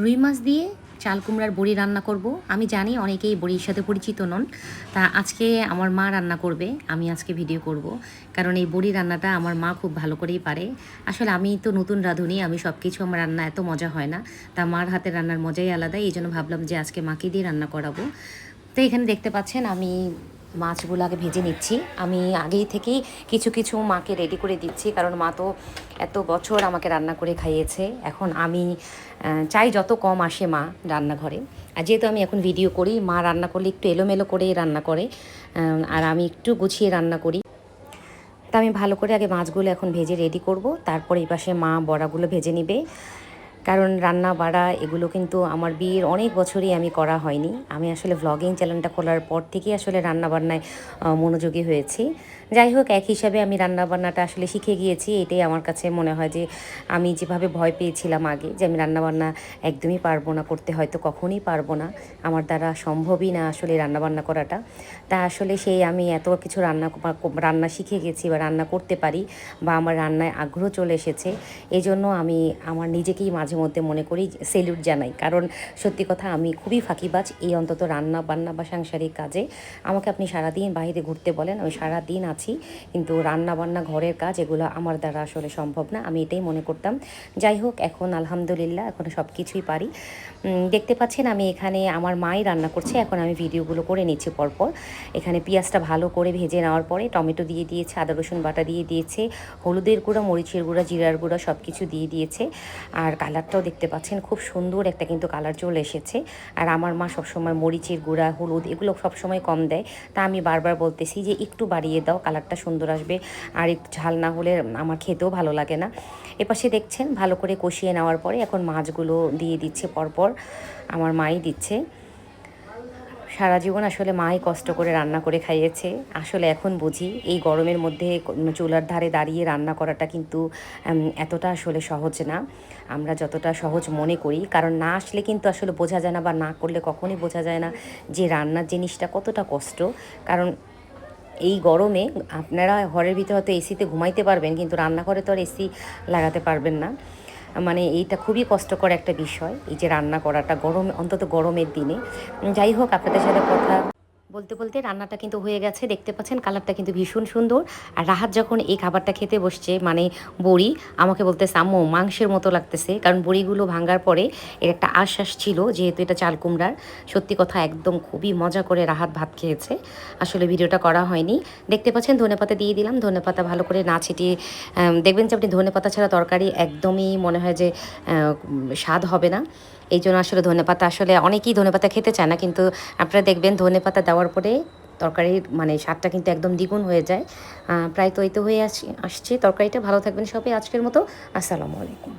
রুই মাছ দিয়ে চাল কুমড়ার বড়ি রান্না করব। আমি জানি অনেকেই বড়ির সাথে পরিচিত নন। তা আজকে আমার মা রান্না করবে, আমি আজকে ভিডিও করব। কারণ এই বড়ি রান্নাটা আমার মা খুব ভালো করেই পারে। আসলে আমি তো নতুন রাঁধুনি, আমি সব কিছু আমার রান্না এত মজা হয় না। তা মার হাতের রান্নার মজাই আলাদা এই জন্য ভাবলাম যে আজকে মাকে দিয়ে রান্না করাবো। তো এখানে দেখতে পাচ্ছেন আমি মাছগুলো আগে ভেজে নিচ্ছি। আমি আগেই থেকেই কিছু কিছু মাকে রেডি করে দিচ্ছি, কারণ মা তো এত বছর আমাকে রান্না করে খাইয়েছে। এখন আমি চাই যত কম আসে মা রান্নাঘরে। আর যেহেতু আমি এখন ভিডিও করি, মা রান্না করলে একটু এলোমেলো করেই রান্না করে আর আমি একটু গুছিয়ে রান্না করি। তা আমি ভালো করে আগে মাছগুলো এখন ভেজে রেডি করব। তারপর এই পাশে মা বড়াগুলো ভেজে নিবে। কারণ রান্না, বাড়া এগুলো কিন্তু আমার বিয়ের অনেক বছরই আমি করা হয়নি। আমি আসলে ভ্লগিং চ্যানেলটা খোলার পর থেকেই আসলে রান্না বান্নায় মনোযোগী হয়েছি। যাই হোক, এক হিসাবে আমি রান্না বান্নাটা আসলে শিখে গিয়েছি। এটাই আমার কাছে মনে হয় যে, আমি যেভাবে ভয় পেয়েছিলাম আগে যে, আমি রান্না বান্না একদমই পারব না, করতে হয়তো কখনই পারব না, আমার দ্বারা সম্ভবই না আসলে রান্না বান্না করাটা। তা আসলে সেই আমি এত কিছু রান্না রান্না শিখে গেছি বা, রান্না করতে পারি বা, আমার রান্নায় আগ্রহ চলে এসেছে। এই জন্য আমি, আমার নিজেকেই মাঝে মধ্যে মনে করি সেলুট জানাই। কারণ সত্যি কথা আমি খুবই ফাঁকিবাজ। এই অন্তত রান্না বান্না বা সাংসারিক কাজে আমাকে আপনি সারাদিন বাইরে ঘুরতে বলেন, আমি সারাদিন আছি। কিন্তু রান্না বান্না, ঘরের কাজ এগুলো আমার দ্বারা আসলে সম্ভব না। আমি এটাই মনে করতাম। যাই হোক, এখন আলহামদুলিল্লাহ, এখন সব কিছুই পারি দেখতে পাচ্ছেন আমি এখানে আমার মাই রান্না করছে। এখন আমি ভিডিওগুলো করে নিচ্ছি পরপর। এখানে পেঁয়াজটা ভালো করে ভেজে নেওয়ার পরে টমেটো দিয়ে দিয়েছে, আদা, রসুন বাটা দিয়ে দিয়েছে, হলুদের গুঁড়া, মরিচের গুঁড়া, জিরার গুঁড়া সব কিছু দিয়ে দিয়েছে। আর কালারটাও দেখতে পাচ্ছেন। খুব সুন্দর একটা কিন্তু কালার চলে এসেছে। আর আমার মা সবসময় মরিচের গুঁড়া, হলুদ এগুলো সবসময় কম দেয়। তা আমি বারবার বলতেছি যে, একটু বাড়িয়ে দাও, কালারটা সুন্দর আসবে। আর একটু ঝাল না হলে আমার খেতেও ভালো লাগে না। এপাশে দেখছেন, ভালো করে কষিয়ে নেওয়ার পরে এখন মাছগুলো দিয়ে দিচ্ছে পরপর। আমার মাই দিচ্ছে। সারা জীবন আসলে মাই কষ্ট করে রান্না করে খাইয়েছে। আসলে এখন বুঝি এই গরমের মধ্যে চুলার ধারে দাঁড়িয়ে রান্না করাটা কিন্তু এতটা আসলে সহজ না। আমরা যতটা সহজ মনে করি, কারণ না আসলে কিন্তু আসলে বোঝা যায় না বা না করলে কখনই বোঝা যায় না যে রান্নার জিনিসটা কতটা কষ্ট। কারণ এই গরমে আপনারা ঘরের ভিতরে হয়তো এসিতে ঘুমাইতে পারবেন, কিন্তু রান্নাঘরে তো আর এসি লাগাতে পারবেন না। মানে এইটা খুবই কষ্টকর একটা বিষয়, এই যে রান্না করাটা গরম, অন্তত গরমের দিনে। যাই হোক, আপনাদের সাথে কথা বলতে বলতে রান্নাটা কিন্তু হয়ে গেছে। দেখতে পাচ্ছেন কালারটা কিন্তু ভীষণ সুন্দর। আর রাহাত যখন এই খাবারটা খেতে বসছে মানে বড়ি, আমাকে বলতে আম্মু, মাংসের মতো লাগতেছে। কারণ বড়িগুলো ভাঙার পরে এর একটা আশ্বাস ছিল, যেহেতু এটা চাল কুমড়ার। সত্যি কথা, একদম খুবই মজা করে রাহাত ভাত খেয়েছে। আসলে ভিডিওটা করা হয়নি। দেখতে পাচ্ছেন ধনেপাতা দিয়ে দিলাম। ধনেপাতা ভালো করে না ছিটিয়ে দেখবেন যে আপনি ধনেপাতা ছাড়া তরকারি একদমই মনে হয় যে স্বাদ হবে না। এই জন্য আসলে ধনেপাতা আসলে অনেকেই ধনেপাতা খেতে চায় না, কিন্তু আপনারা দেখবেন ধনেপাতা দেওয়ার পরে তরকারির মানে স্বাদটা কিন্তু একদম দ্বিগুণ হয়ে যায়। প্রায় তো এই তো হয়ে আসছি আসছে। তরকারিটা ভালো থাকবেন সবাই আজকের মতো। আসসালামু আলাইকুম।